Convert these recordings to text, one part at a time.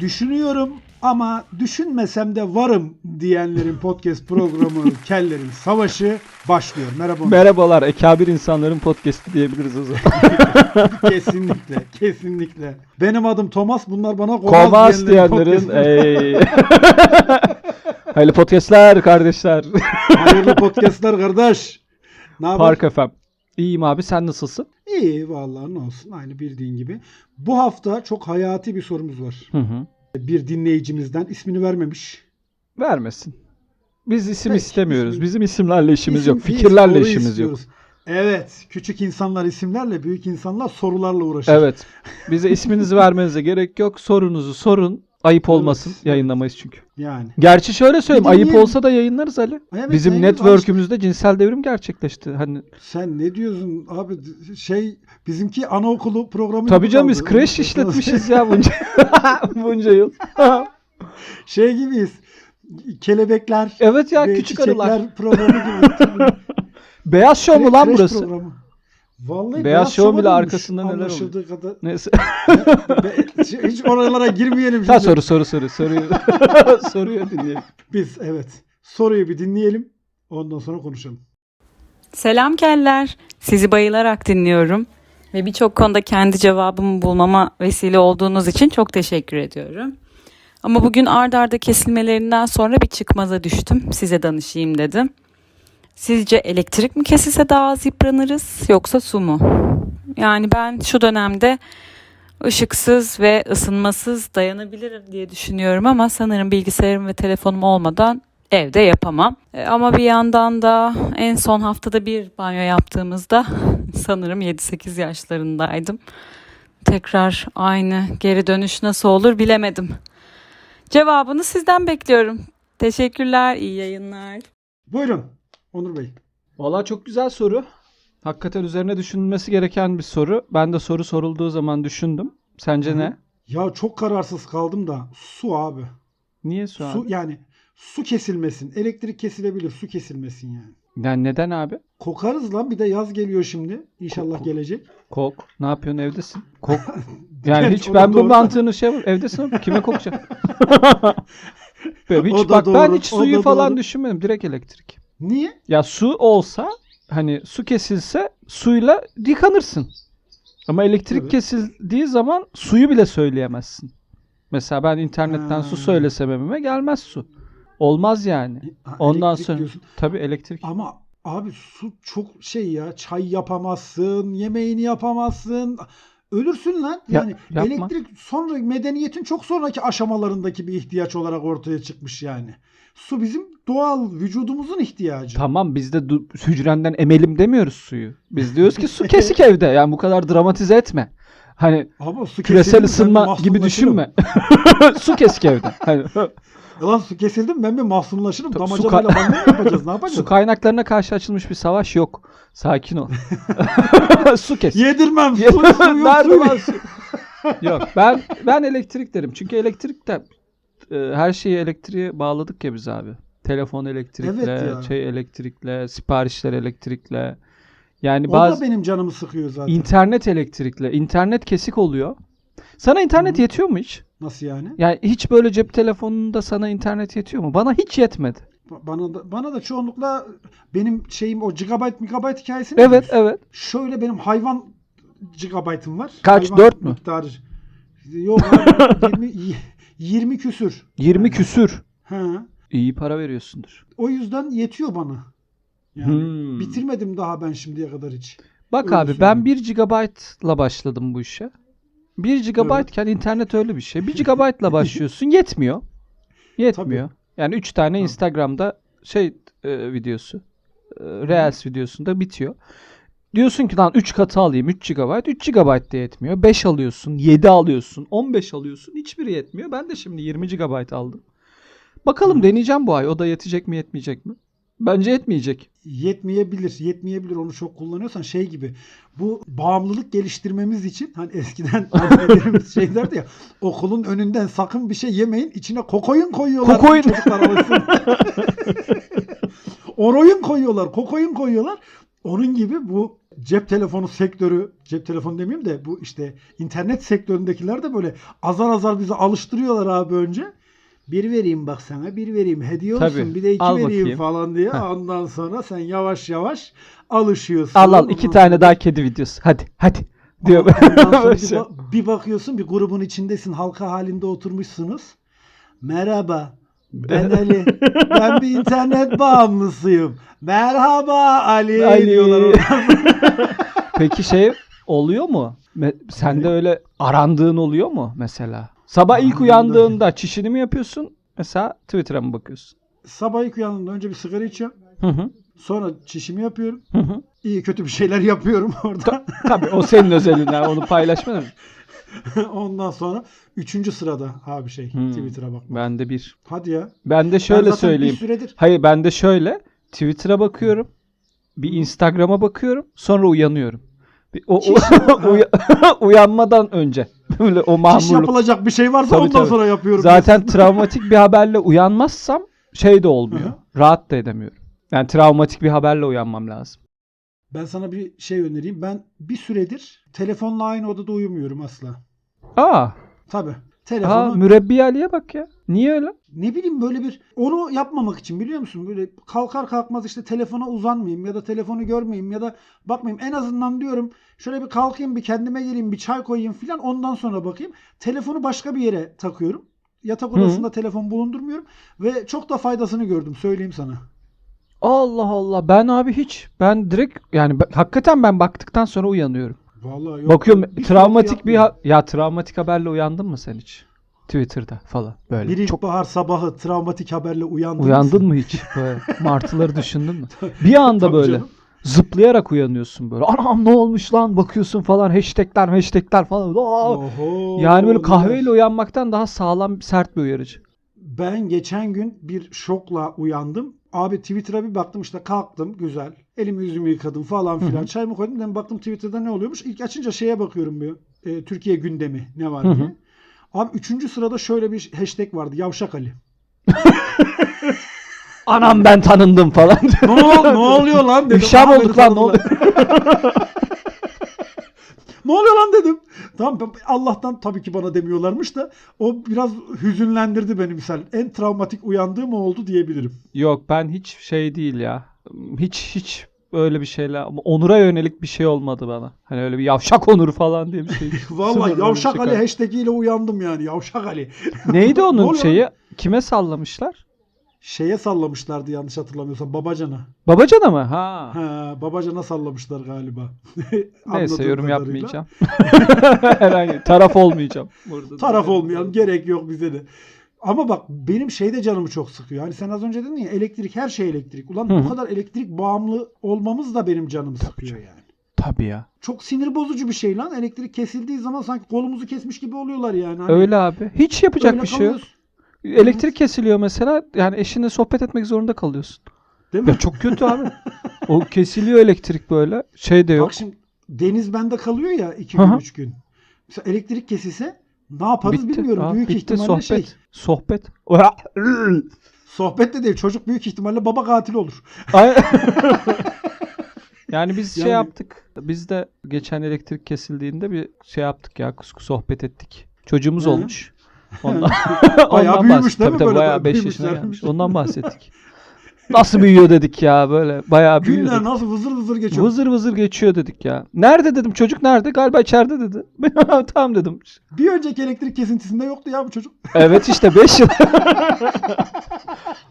Düşünüyorum ama düşünmesem de varım diyenlerin podcast programı Kellerin Savaşı başlıyor. Merhaba. Merhabalar, ekabir insanların podcast'i diyebiliriz o zaman. kesinlikle, kesinlikle. Benim adım Thomas, bunlar bana Kovaz, Kovas diyenlerin diyenlerin. Hayırlı podcastler kardeşler. Hayırlı podcastlar kardeş. Ne? Park FM. İyiyim abi, sen nasılsın? İyi vallahi ne olsun aynı bildiğin gibi. Bu hafta çok hayati bir sorumuz var. Hı hı. Bir dinleyicimizden ismini vermemiş. Vermesin. Biz isim Peki, istemiyoruz. Bizim isimlerle işimiz İsim yok. Fikirlerle işimiz istiyoruz. yok. Evet. Küçük insanlar isimlerle, büyük insanlar sorularla uğraşır. Evet. Bize isminizi vermenize gerek yok. Sorunuzu sorun. Ayıp olmasın. evet. Yayınlamayız çünkü. Yani. Gerçi şöyle söyleyeyim. Ayıp dinleyelim. olsa da yayınlarız Ali. Evet, Bizim yayınlarız. network'ümüzde cinsel devrim gerçekleşti. Hani Sen ne diyorsun abi? Şey bizimki anaokulu programı tabii canım biz kreş işletmişiz ya bunca bunca yıl. Şey gibiyiz. Kelebekler. evet ya küçük arılar. programı gibi. Beyaz şov mu lan burası? programı. Vallahi Beyaz Show'a bile arkasında neler Anlaşıldığı kadar. Neyse. Hiç oralara girmeyelim Ha şimdi. soru soru soru soruyu soruyu dinleyelim. Biz evet. Soruyu bir dinleyelim. Ondan sonra konuşalım. Selam keller. Sizi bayılarak dinliyorum ve birçok konuda kendi cevabımı bulmama vesile olduğunuz için çok teşekkür ediyorum. Ama bugün ard arda kesilmelerinden sonra bir çıkmaza düştüm. Size danışayım dedim. Sizce elektrik mi kesilse daha az yıpranırız yoksa su mu? Yani ben şu dönemde ışıksız ve ısınmasız dayanabilirim diye düşünüyorum ama sanırım bilgisayarım ve telefonum olmadan evde yapamam. E, Ama bir yandan da en son haftada bir banyo yaptığımızda sanırım 7-8 yaşlarındaydım. Tekrar aynı geri dönüş nasıl olur bilemedim. Cevabını sizden bekliyorum. Teşekkürler, iyi yayınlar. Buyurun Onur Bey. Valla çok güzel soru. Hakikaten üzerine düşünülmesi gereken bir soru. Ben de soru sorulduğu zaman düşündüm. Sence Hı ne? Ya çok kararsız kaldım da su abi. Niye su, Su abi? yani su kesilmesin. Elektrik kesilebilir, su kesilmesin yani. Yani neden abi? Kokarız lan bir de yaz geliyor şimdi. İnşallah Ko- gelecek. Kok. Ne yapıyorsun evdesin? Kok. Yani hiç ben bu mantığını şey evdesin ama kime kokacak? Hiç bak ben doğru, hiç o suyu falan doğru. düşünmedim. Direkt elektrik. Niye? Ya su olsa hani su kesilse suyla yıkanırsın. Ama elektrik Evet. kesildiği zaman suyu bile söyleyemezsin. Mesela ben internetten su Ha. söylesem evime gelmez su. Olmaz yani. Ha, Ondan sonra diyorsun. tabii elektrik. Ama abi su çok şey ya çay yapamazsın, yemeğini yapamazsın. Ölürsün lan. Ya- Yani yapma. elektrik sonra medeniyetin çok sonraki aşamalarındaki bir ihtiyaç olarak ortaya çıkmış yani. Su bizim doğal vücudumuzun ihtiyacı. Tamam biz de hücrenden emelim demiyoruz suyu. Biz diyoruz ki su kesik evde. Yani bu kadar dramatize etme. Hani Ama su küresel ısınma gibi düşünme. su kesik evde. Hani, Lan su kesildi mi ben bir mahzunlaşırım. Damacanayla ka- yapacağız? Ne yapacağız? su kaynaklarına karşı açılmış bir savaş yok. Sakin ol. su kes. Yedirmem. Su, su yok. Su. Yok ben ben elektrik derim. Çünkü elektrikte e, her şeyi elektriğe bağladık ya biz abi. Telefon elektrikle, Evet ya. şey elektrikle, siparişler elektrikle. Yani O bazı da benim canımı sıkıyor zaten. internet elektrikle. İnternet kesik oluyor. Sana internet Hı. yetiyor mu hiç? Nasıl yani? Yani hiç böyle cep telefonunda sana internet yetiyor mu? Bana hiç yetmedi. Ba- Bana da, bana da çoğunlukla benim şeyim o gigabyte megabyte hikayesini Evet, biliyorsun. evet. Şöyle benim hayvan gigabaytım var. Kaç, Hayvan dört mü? Miktarı. Yok abi 20, y- 20 küsür. 20 Yani. küsür. Ha. İyi para veriyorsundur. O yüzden yetiyor bana. Yani Hmm. bitirmedim daha ben şimdiye kadar hiç. Bak Öyle abi söyleyeyim. ben 1 GB'la başladım bu işe. 1 GB iken internet öyle bir şey. 1 GB'la başlıyorsun yetmiyor. Yetmiyor. Yani 3 tane Tabii. Instagram'da şey e, videosu. e, Reels videosunda bitiyor. Diyorsun ki lan 3 katı alayım 3 GB. 3 GB de yetmiyor. 5 alıyorsun, 7 alıyorsun, 15 alıyorsun. Hiçbiri yetmiyor. Ben de şimdi 20 GB aldım. Bakalım deneyeceğim bu ay. O da yetecek mi yetmeyecek mi? Bence yetmeyecek. Yetmeyebilir. Yetmeyebilir onu çok kullanıyorsan şey gibi. Bu bağımlılık geliştirmemiz için hani eskiden şey derdi ya okulun önünden sakın bir şey yemeyin içine kokoyun koyuyorlar. Kokoyun. Oroyun koyuyorlar. Kokoyun koyuyorlar. Onun gibi bu cep telefonu sektörü, cep telefonu demeyeyim de bu işte internet sektöründekiler de böyle azar azar bizi alıştırıyorlar abi önce. Bir vereyim bak sana, bir vereyim hediye olsun, Tabii. bir de iki Al vereyim bakayım. falan diye. Heh. Ondan sonra sen yavaş yavaş alışıyorsun. Al al iki tane daha kedi videosu. Hadi hadi diyor. Bir, bir bakıyorsun bir grubun içindesin halka halinde oturmuşsunuz. Merhaba ben Ali. Ben bir internet bağımlısıyım. Merhaba Ali, Ali. diyorlar. Peki şey oluyor mu? Sende öyle arandığın oluyor mu mesela? Sabah ilk uyandığında çişini mi yapıyorsun? Mesela Twitter'a mı bakıyorsun? Sabah ilk uyandığımda önce bir sigara içiyorum. Hı hı. Sonra çişimi yapıyorum. Hı hı. İyi kötü bir şeyler yapıyorum orada. Tabii o senin özelinden onu paylaşmadın mı? Ondan sonra üçüncü sırada abi şey Hmm. Twitter'a bak. Ben de bir. Hadi ya. Ben de Ben şöyle zaten söyleyeyim. Bir süredir Hayır ben de şöyle Twitter'a bakıyorum. Bir Instagram'a bakıyorum. Sonra uyanıyorum. Bir, o, o- Çiş- uya- uyanmadan önce. Böyle o çiş mahmurluk. yapılacak bir şey varsa Tabii, ondan tabii. sonra yapıyorum. Zaten travmatik bir haberle uyanmazsam şey de olmuyor. Rahat da edemiyorum. Yani travmatik bir haberle uyanmam lazım. Ben sana bir şey önereyim. Ben bir süredir telefonla aynı odada uyumuyorum asla. Aa, Tabii. aa Telefonu mürebbiye Ali'ye bak ya. Niye öyle? ne bileyim böyle bir onu yapmamak için biliyor musun? Böyle kalkar kalkmaz işte telefona uzanmayayım ya da telefonu görmeyeyim ya da bakmayayım. En azından diyorum şöyle bir kalkayım bir kendime geleyim bir çay koyayım filan ondan sonra bakayım. Telefonu başka bir yere takıyorum. Yatak Hı. odasında telefon bulundurmuyorum ve çok da faydasını gördüm söyleyeyim sana. Allah Allah. Ben abi hiç. Ben direkt yani hakikaten ben baktıktan sonra uyanıyorum. Vallahi yok. Bakıyorum Bir süredir travmatik bir ha- ya travmatik haberle uyandın mı sen hiç? Twitter'da falan böyle. bir Çok ilkbahar sabahı travmatik haberle uyandın. uyandın mı hiç? Böyle martıları düşündün mü? Bir anda Tabii böyle canım. zıplayarak uyanıyorsun böyle. Anam ne olmuş lan bakıyorsun falan hashtagler hashtagler falan. Aa! Oho, Yani böyle kahveyle uyanmaktan daha sağlam sert bir uyarıcı. Ben geçen gün bir şokla uyandım. Abi Twitter'a bir baktım işte kalktım güzel. Elimi yüzümü yıkadım falan filan. Çayımı koydum. Dedim baktım Twitter'da ne oluyormuş. İlk açınca şeye bakıyorum bir. e, Türkiye gündemi ne var diye. Abi üçüncü sırada şöyle bir hashtag vardı. Yavşak Ali. Anam ben tanındım falan. ne, ol- ne oluyor lan dedim. İfşa olduk lan, ne tanıdılar. ne oluyor lan dedim. Tamam Allah'tan tabii ki bana demiyorlarmış da o biraz hüzünlendirdi beni misal. En travmatik uyandığım o oldu diyebilirim. Yok ben hiç şey değil ya. Hiç hiç öyle bir şeyler Onur'a yönelik bir şey olmadı bana. Hani öyle bir yavşak Onur falan diye bir şey. Öyle bir Yavşak şey Ali hashtag ile uyandım yani. Yavşak Ali. Neydi Ne onun şeyi? Kime sallamışlar? Şeye sallamışlardı yanlış hatırlamıyorsam. Babacan'a. Babacan'a mı? Ha. Ha, Babacan'a sallamışlar galiba. Neyse yorum kadarıyla. yapmayacağım. Herhangi taraf olmayacağım. Burada Taraf olmayalım. Gerek yok bize de. Ama bak benim şey de canımı çok sıkıyor. Hani sen az önce dedin ya elektrik her şey elektrik. Ulan Hı bu kadar elektrik bağımlı olmamız da benim canımı sıkıyor yani. Tabii ya. Çok sinir bozucu bir şey lan. Elektrik kesildiği zaman sanki kolumuzu kesmiş gibi oluyorlar yani. Hani Öyle abi. Hiç yapacak bir şey yok. Elektrik kesiliyor mesela. Yani eşinle sohbet etmek zorunda kalıyorsun. Değil mi? Ya çok kötü abi. O kesiliyor elektrik böyle. Şey de yok. Bak şimdi deniz bende kalıyor ya 2 Hı gün hı. 3 gün. Mesela elektrik kesilse ne yaparız bitti. bilmiyorum. Abi, büyük bitti ihtimalle sohbet. şey. Sohbet. Sohbet de değil. Çocuk büyük ihtimalle baba katil olur. Yani biz şey Yani- yaptık. Biz de geçen elektrik kesildiğinde bir şey yaptık ya. Kusku sohbet ettik. Çocuğumuz Hı. olmuş. Ondan, Bayağı ondan büyümüş değil Tabii mi tabii böyle? bayağı 5 Büyümüşler, yaşına gelmiş. Ondan bahsettik. Nasıl büyüyor dedik ya böyle. Bayağı büyüyor. Günler dedik. nasıl vızır vızır geçiyor. Vızır vızır geçiyor dedik ya. Nerede dedim çocuk nerede? Galiba içeride dedi. tamam dedim. Bir önceki elektrik kesintisinde yoktu ya bu çocuk. Evet işte 5 yıl.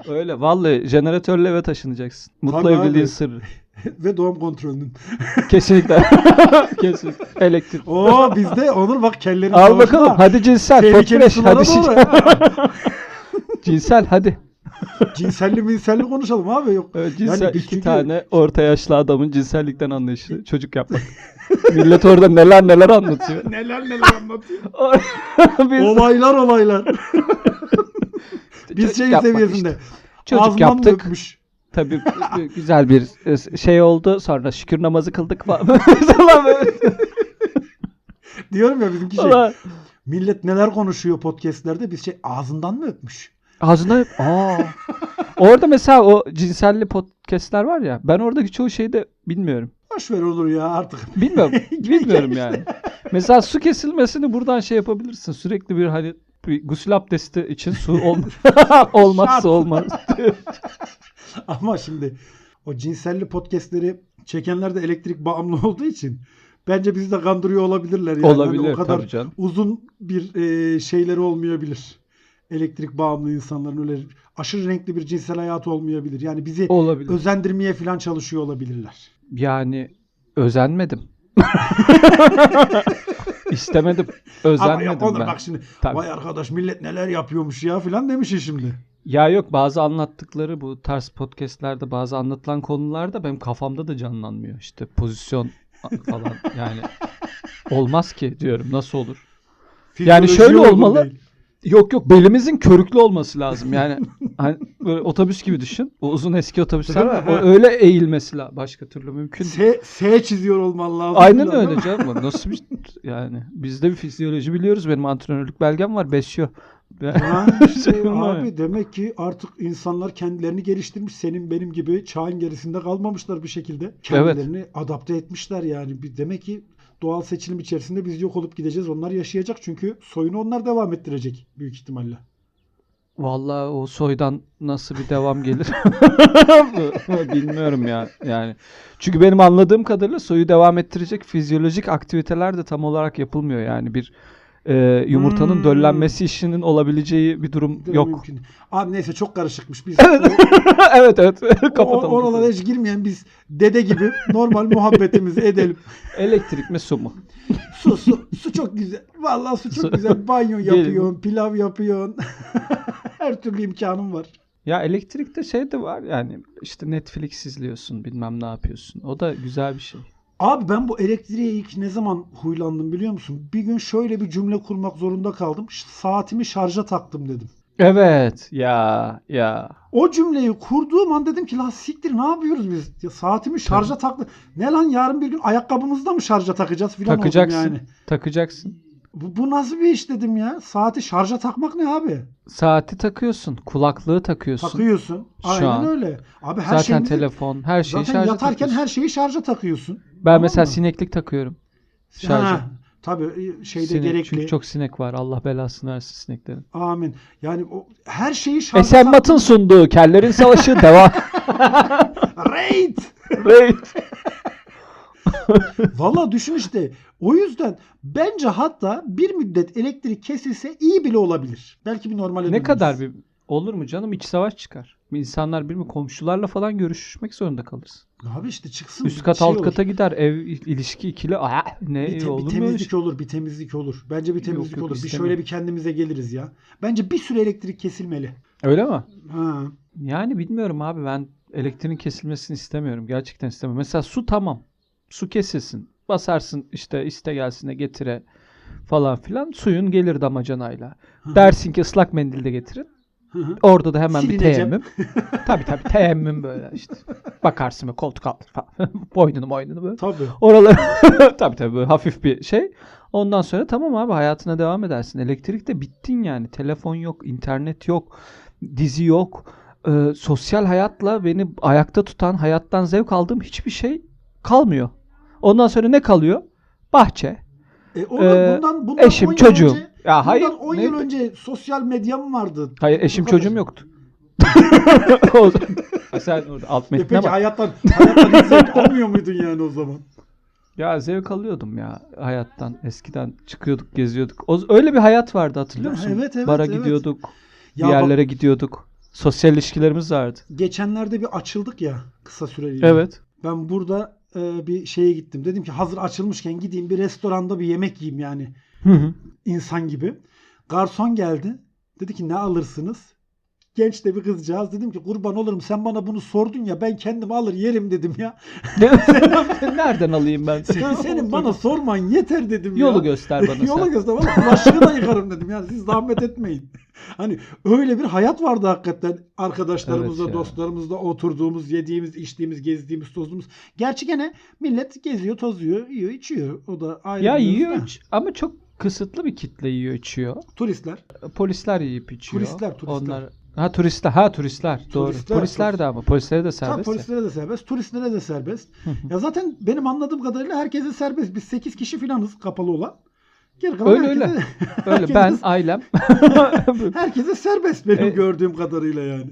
Öyle vallahi jeneratörle eve taşınacaksın. Mutlu Tabii evliliğin abi. sırrı. Ve doğum kontrolünün. Kesinlikle. Kesinlikle. Elektrik. Oo bizde Onur bak kellerin Al bakalım. Hadi cinsel. Sulara Hadi cinsel. hadi. Cinselli minselli konuşalım abi yok. Evet, cinsel Yani iki çünkü- tane orta yaşlı adamın cinsellikten anlayışı çocuk yapmak. Millet orada neler neler anlatıyor. Neler neler anlatıyor. Biz olaylar olaylar. Biz çocuk şey seviyesinde. işte. Çocuk mı yaptık. öpmüş? Tabii güzel bir e, şey oldu. Sonra şükür namazı kıldık falan. Diyorum ya bizimki şey. Millet neler konuşuyor podcastlerde biz şey ağzından mı öpmüş? Ağzına aa. Orada mesela o cinselli podcastler var ya. Ben oradaki çoğu şeyi de bilmiyorum. Boş ver olur ya artık. Bilmiyorum. bilmiyorum yani. Mesela su kesilmesini buradan şey yapabilirsin. Sürekli bir hani gusül abdesti için su ol olmazsa olmaz. Ama şimdi o cinselli podcastleri çekenler de elektrik bağımlı olduğu için bence bizi de kandırıyor olabilirler. Yani. Hani Olabilir o kadar canım. uzun bir e, şeyleri olmayabilir. Elektrik bağımlı insanların öyle aşırı renkli bir cinsel hayatı olmayabilir. Yani bizi Olabilir. özendirmeye falan çalışıyor olabilirler. Yani özenmedim. İstemedim. Ama Özenmedim yapalım ben. bak şimdi Tabii. vay arkadaş millet neler yapıyormuş ya falan demiş şimdi. Ya yok bazı anlattıkları bu tarz podcastlerde bazı anlatılan konularda benim kafamda da canlanmıyor. İşte pozisyon falan yani olmaz ki diyorum nasıl olur? Yani Fizyoloji şöyle uygun olmalı. değil. Yok yok belimizin körüklü olması lazım. Yani hani böyle otobüs gibi düşün. O uzun eski otobüsler var. O öyle eğilmesi lazım. Başka türlü mümkün değil. S, S çiziyor olman lazım. Aynen falan, öyle canım. Nasıl bir yani biz de bir fizyoloji biliyoruz. Benim antrenörlük belgem var. Ha, işte Şey abi demek ki artık insanlar kendilerini geliştirmiş. Senin benim gibi çağın gerisinde kalmamışlar bir şekilde. Kendilerini adapte etmişler yani. Bir, demek ki doğal seçilim içerisinde biz yok olup gideceğiz. Onlar yaşayacak çünkü soyunu onlar devam ettirecek büyük ihtimalle. Vallahi o soydan nasıl bir devam gelir bilmiyorum ya yani. Çünkü benim anladığım kadarıyla soyu devam ettirecek fizyolojik aktiviteler de tam olarak yapılmıyor yani bir e, yumurtanın Hmm. döllenmesi işinin olabileceği bir durum mi? yok. Mümkün. Abi neyse çok karışıkmış. Biz evet evet o, kapatalım. oralara hiç girmeyen biz dede gibi normal muhabbetimizi edelim. Elektrik mi su mu? Su su su çok güzel. Vallahi su çok Su. güzel. Banyo yapıyorsun, pilav yapıyorsun. Her türlü imkanım var. Ya elektrikte şey de var yani işte Netflix izliyorsun bilmem ne yapıyorsun. O da güzel bir şey. Abi ben bu elektriğe ilk ne zaman huylandım biliyor musun? Bir gün şöyle bir cümle kurmak zorunda kaldım. Saatimi şarja taktım dedim. Evet ya ya. O cümleyi kurduğum an dedim ki la siktir ne yapıyoruz biz? Ya saatimi şarja taktım. Ne lan yarın bir gün ayakkabımızı da mı şarja takacağız filan Takacaksın. yani. Takacaksın. Bu, bu nasıl bir iş dedim ya? Saati şarja takmak ne abi? Saati takıyorsun. Kulaklığı takıyorsun. Takıyorsun. Şu Aynen an. öyle. Abi her Zaten şeyimizi- telefon, her şeyi zaten şarja yatarken takıyorsun. her şeyi şarja takıyorsun. Ben Tamam mesela mı? sineklik takıyorum. Şarja. Ha, tabii şeyde Sinek, gerekli. Çünkü çok sinek var. Allah belasını versin sineklerin. Amin. Yani o her şeyi şarja Esenmat'ın sunduğu Kellerin Savaşı devam. Raid! Raid. Valla düşün işte. O yüzden bence hatta bir müddet elektrik kesilse iyi bile olabilir. Belki bir normale ne döneriz. kadar bir olur mu canım? İç savaş çıkar. İnsanlar bir mi komşularla falan görüşmek zorunda kalırız. Abi işte çıksın. Üst bir kat şey alt olur. kata gider. Ev ilişki ikili. Aa, ne bir, te- bir olur mu öyle temizlik şey? olur, bir temizlik olur. Bence bir temizlik yok, olur. Bir şöyle bir kendimize geliriz ya. Bence bir süre elektrik kesilmeli. Öyle mi? Ha. Yani bilmiyorum abi ben elektriğin kesilmesini istemiyorum. Gerçekten istemiyorum. Mesela su tamam. Su kesilsin. Basarsın işte iste gelsine getire falan filan. Suyun gelir damacanayla. Dersin ki ıslak mendil de getirin. Hı hı. Orada da hemen bir Silineceğim. teyemmüm. tabii tabii teyemmüm böyle işte. Bakarsın ve koltuk altı falan. boynunu boynunu böyle. Tabii. Oraları tabii tabii böyle hafif bir şey. Ondan sonra tamam abi hayatına devam edersin. Elektrikte bittin yani. Telefon yok, internet yok, dizi yok. Ee, sosyal hayatla beni ayakta tutan, hayattan zevk aldığım hiçbir şey kalmıyor. Ondan sonra ne kalıyor? Bahçe, E, onu, Ee, bundan, bundan eşim, 10 yıl çocuğum. Önce, Ya hayır, Bundan 10 ne- yıl önce sosyal medyam vardı. Hayır eşim Bu kadar. çocuğum yoktu. O zaman- Ha, Sen orada alt E metnine peki bak. hayattan, hayattan hiç zevk almıyor muydun yani o zaman? Ya zevk alıyordum ya hayattan. Eskiden çıkıyorduk, geziyorduk. O, öyle bir hayat vardı hatırlıyor Ya, musun? evet, evet, Bara evet. gidiyorduk. Ya bir bak- yerlere gidiyorduk. Sosyal ilişkilerimiz vardı. Geçenlerde bir açıldık ya kısa süreliğine. Evet. Ben burada e, bir şeye gittim. Dedim ki hazır açılmışken gideyim bir restoranda bir yemek yiyeyim yani Hı hı. insan gibi. Garson geldi. Dedi ki ne alırsınız? Genç de bir kızcağız. Dedim ki kurban olurum sen bana bunu sordun ya ben kendim alır yerim dedim ya. Nereden alayım ben? Sen, senin bana sorman yeter dedim ya. Yolu göster bana Yolu sen. göster bana. Bulaşığı da yıkarım dedim. Yani siz zahmet etmeyin. Hani öyle bir hayat vardı hakikaten arkadaşlarımızla, Evet ya. dostlarımızla oturduğumuz, yediğimiz, içtiğimiz, gezdiğimiz, tozduğumuz. Gerçi gene millet geziyor, tozuyor, yiyor, içiyor. O da ayrı Ya yiyor da. ama çok kısıtlı bir kitle yiyor içiyor. Turistler. Polisler yiyip içiyor. Turistler, turistler. Onlar Ha turistler. Ha turistler. Doğru. Turistler, Polisler turist- de ama. Polislere de Tabii serbest. ya. polislere de serbest, turistlere de serbest. ya zaten benim anladığım kadarıyla herkese serbest. Biz 8 kişi filanız kapalı olan. Geri kalan Öyle, herkese, öyle. Öyle herkese- ben ailem. herkese serbest benim E- gördüğüm kadarıyla yani.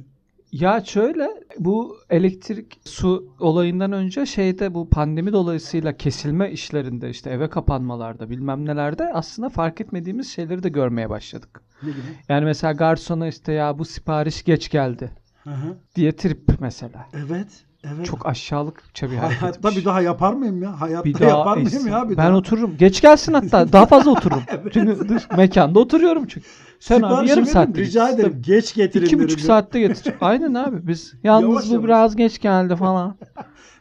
Ya şöyle bu elektrik su olayından önce şeyde bu pandemi dolayısıyla kesilme işlerinde işte eve kapanmalarda bilmem nelerde aslında fark etmediğimiz şeyleri de görmeye başladık. Ne gibi? Yani mesela garsona işte ya bu sipariş geç geldi Hı hı. diye trip mesela. Evet. Evet. Çok aşağılıkça bir Hayatta hareketmiş. bir daha yapar mıyım ya? Hayatta Bir daha yapar mıyım iyisi. ya? Bir ben daha. otururum. Geç gelsin hatta. Daha fazla otururum. Çünkü dış mekanda oturuyorum çünkü. Sen abi Sipariş yarım verin, saatte Rica git. ederim. Geç getirin İki derim buçuk ya. saatte getir. Aynen abi biz. Yalnız Yavaş bu yavaş. biraz geç geldi falan.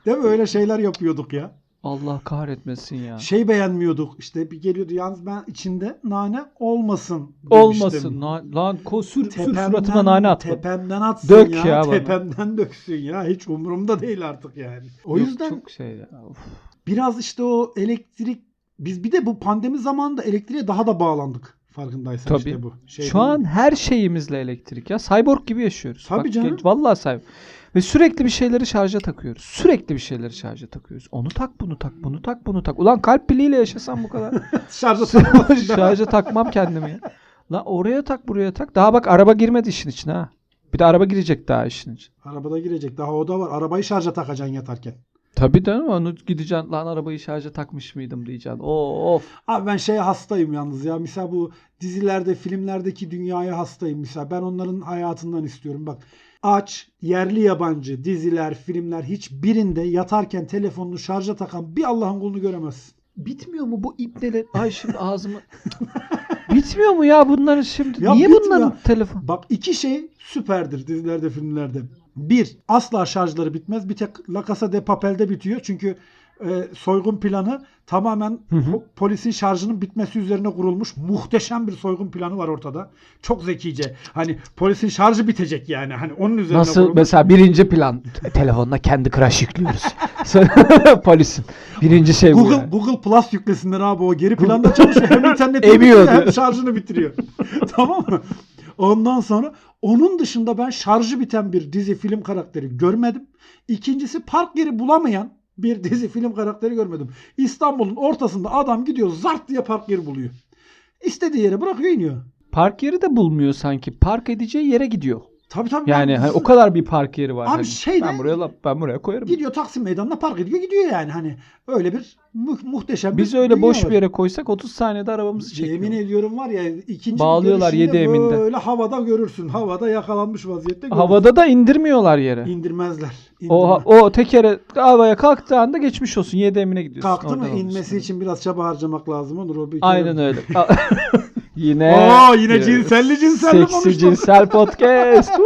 Değil mi? Öyle şeyler yapıyorduk ya. Allah kahretmesin ya. Şey beğenmiyorduk. İşte bir geliyordu yalnız ben içinde nane olmasın demiştim. Olmasın. Na- lan ko sür, sür suratıma nane atma. Tepemden atsın Dök ya. ya bana. tepemden döksün ya. Hiç umurumda değil artık yani. O Yok, yüzden çok şey ya. Of. biraz işte o elektrik biz bir de bu pandemi zamanında elektriğe daha da bağlandık. Farkındaysan Tabii. işte bu. Şey Şu an her şeyimizle elektrik ya. Cyborg gibi yaşıyoruz. Tabii Bak, canım. Vallahi cyborg. Ve sürekli bir şeyleri şarja takıyoruz. Sürekli bir şeyleri şarja takıyoruz. Onu tak, bunu tak, bunu tak, bunu tak. Ulan kalp piliyle yaşasam bu kadar. şarja takmasın. Şarja takmam kendimi ya. Lan oraya tak, buraya tak. Daha bak araba girmedi işin içine ha. Bir de araba girecek daha işin içine. Arabada girecek. Daha o da var. Arabayı şarja takacaksın yatarken. Tabii değil mi? Onu gideceksin. Lan arabayı şarja takmış mıydım diyeceksin. Of. Abi ben şeye hastayım yalnız ya. Mesela bu dizilerde, filmlerdeki dünyaya hastayım. Mesela ben onların hayatından istiyorum. Bak aç, yerli yabancı diziler, filmler hiçbirinde yatarken telefonunu şarja takan bir Allah'ın kulunu göremezsin. Bitmiyor mu bu ipneler? Ay şimdi ağzımı... Bitmiyor mu ya bunların şimdi? Ya Niye bitmiyor. bunların telefon? Bak iki şey süperdir dizilerde, filmlerde. Bir, asla şarjları bitmez. Bir tek La Casa de Papel'de bitiyor. Çünkü e, soygun planı tamamen Hı hı. po- polisin şarjının bitmesi üzerine kurulmuş. Muhteşem bir soygun planı var ortada. Çok zekice. Hani polisin şarjı bitecek yani. Hani onun üzerine Nasıl kurulmuş. mesela birinci plan telefonla kendi crash yüklüyoruz. Polisin birinci şey bu. Google yani. Google Plus yüklesinler abi o geri planda çalışıyor. Hem interneti bitiriyor, hem şarjını bitiriyor. tamam mı? Ondan sonra onun dışında ben şarjı biten bir dizi film karakteri görmedim. İkincisi park yeri bulamayan bir dizi film karakteri görmedim. İstanbul'un ortasında adam gidiyor zart diye park yeri buluyor. İstediği yere bırakıyor iniyor. Park yeri de bulmuyor sanki. Park edeceği yere gidiyor. Tabii tabii. Yani hani o kadar bir park yeri var. Abi Hani şeyde- ben buraya ben buraya koyarım. Gidiyor Taksim Meydanı'na park ediyor gidiyor yani. Hani öyle bir mu- muhteşem Biz bir öyle boş var. bir yere koysak 30 saniyede arabamızı çekiyor. Yemin ediyorum var ya ikinci Bağlıyorlar görüşünde yedi eminde. Böyle havada görürsün. Havada yakalanmış vaziyette görürsün. Havada da indirmiyorlar yere. indirmezler. O, İndirmez. o tekere havaya kalktığı anda geçmiş olsun. 7 emine gidiyorsun. Kalktı mı inmesi için biraz çaba harcamak lazım olur. O bir Aynen öyle. yine Oo, yine cinselli cinselli Seksi konuştuk. cinsel podcast.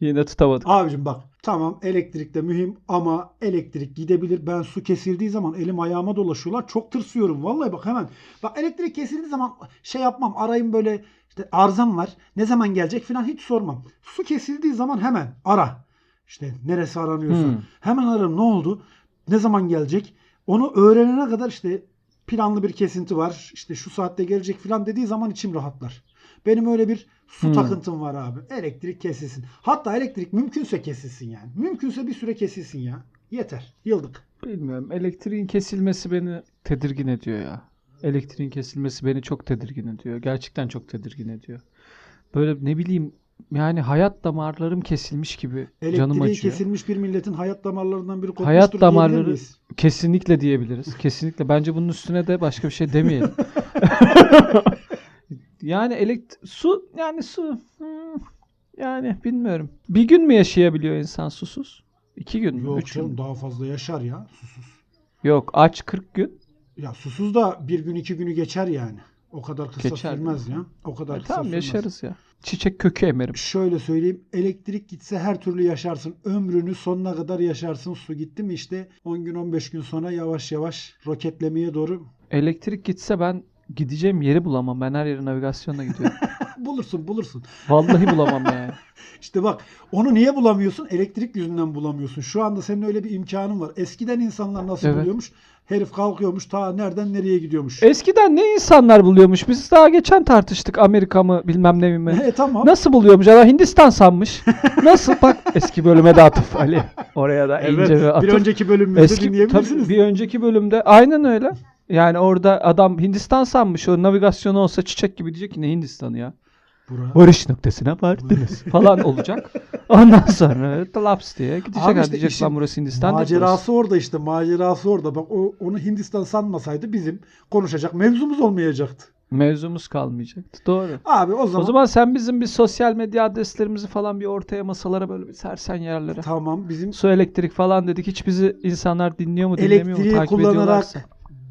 Yine tutamadık. Abicim bak tamam elektrik de mühim ama elektrik gidebilir. Ben su kesildiği zaman elim ayağıma dolaşıyorlar. Çok tırsıyorum. Vallahi bak hemen. Bak elektrik kesildiği zaman şey yapmam. Arayayım böyle işte arızam var. Ne zaman gelecek falan hiç sormam. Su kesildiği zaman hemen ara. İşte neresi aranıyorsa. Hmm. Hemen ararım ne oldu? Ne zaman gelecek? Onu öğrenene kadar işte planlı bir kesinti var. İşte şu saatte gelecek falan dediği zaman içim rahatlar. Benim öyle bir su Hmm. takıntım var abi. Elektrik kesilsin. Hatta elektrik mümkünse kesilsin yani. Mümkünse bir süre kesilsin ya. Yeter. Yıldık. Bilmiyorum. Elektriğin kesilmesi beni tedirgin ediyor ya. Elektriğin kesilmesi beni çok tedirgin ediyor. Gerçekten çok tedirgin ediyor. Böyle ne bileyim yani hayat damarlarım kesilmiş gibi canım Elektriği acıyor. kesilmiş bir milletin hayat damarlarından biri kopmuştur Hayat damarları-? Kesinlikle diyebiliriz. Kesinlikle. Bence bunun üstüne de başka bir şey demeyelim. yani elekt su yani su hmm, yani bilmiyorum. Bir gün mü yaşayabiliyor insan susuz? İki gün mü? Yok Üç gün canım mü? daha fazla yaşar ya susuz. Yok aç 40 gün. Ya susuz da bir gün iki günü geçer yani. O kadar kısa Geçer. sürmez ya. O kadar E, kısa tamam sürmez. yaşarız ya. Çiçek kökü emerim. Şöyle söyleyeyim. Elektrik gitse her türlü yaşarsın. Ömrünü sonuna kadar yaşarsın. Su gitti mi işte 10 gün 15 gün sonra yavaş yavaş roketlemeye doğru. Elektrik gitse ben gideceğim yeri bulamam. Ben her yere navigasyonla gidiyorum. bulursun bulursun. Vallahi bulamam yani. İşte bak onu niye bulamıyorsun? Elektrik yüzünden bulamıyorsun. Şu anda senin öyle bir imkanın var. Eskiden insanlar nasıl Evet. buluyormuş? Herif kalkıyormuş ta nereden nereye gidiyormuş. Eskiden ne insanlar buluyormuş? Biz daha geçen tartıştık Amerika mı bilmem ne mi? E tamam. Nasıl buluyormuş? Adam Hindistan sanmış. Nasıl? Bak eski bölüme de atıf Ali. Oraya da Evet. ince bir Bir atıf. önceki bölümümüzde Eski, dinleyebilirsiniz. tabii bir önceki bölümde aynen öyle. Yani orada adam Hindistan sanmış. O navigasyonu olsa çiçek gibi diyecek ki ne Hindistan'ı ya. Bura. Varış noktasına vardınız falan olacak. Ondan sonra laps diye gidecek. Abi işte diyecek lan burası Hindistan değil burası. Macerası orada işte. Macerası orada. Bak o, onu Hindistan sanmasaydı bizim konuşacak mevzumuz olmayacaktı. Mevzumuz kalmayacaktı. Doğru. Abi o zaman, O zaman sen bizim bir sosyal medya adreslerimizi falan bir ortaya masalara böyle bir sersen yerlere. tamam bizim Su elektrik falan dedik. Hiç bizi insanlar dinliyor mu dinlemiyor mu elektriği takip kullanarak ediyorlarsa.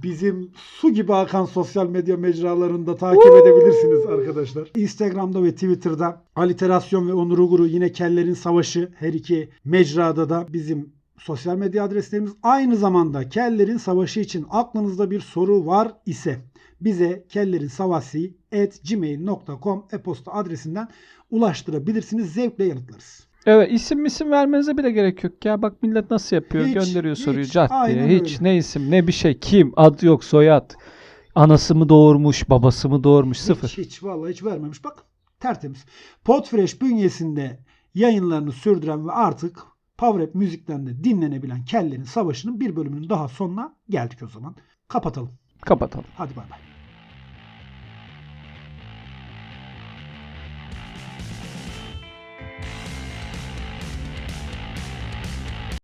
Bizim su gibi akan sosyal medya mecralarında takip edebilirsiniz arkadaşlar. Instagram'da ve Twitter'da Aliterasyon ve Onur Uguru yine Kellerin Savaşı her iki mecrada da bizim sosyal medya adreslerimiz. Aynı zamanda Kellerin Savaşı için aklınızda bir soru var ise bize kellerinsavasi@gmail.com e-posta adresinden ulaştırabilirsiniz. Zevkle yanıtlarız. Evet isim misim vermenize bile gerek yok ya. Bak millet nasıl yapıyor. Hiç, Gönderiyor soruyu hiç. cat diye. Hiç öyle. ne isim ne bir şey. Kim? Ad yok soyad. Anası mı doğurmuş, babası mı doğurmuş? Sıfır. Hiç, hiç vallahi hiç vermemiş. Bak tertemiz. Podfresh bünyesinde yayınlarını sürdüren ve artık Power müzikten de dinlenebilen Kellerin Savaşı'nın bir bölümünün daha sonuna geldik o zaman. Kapatalım. Kapatalım. Hadi bay bay.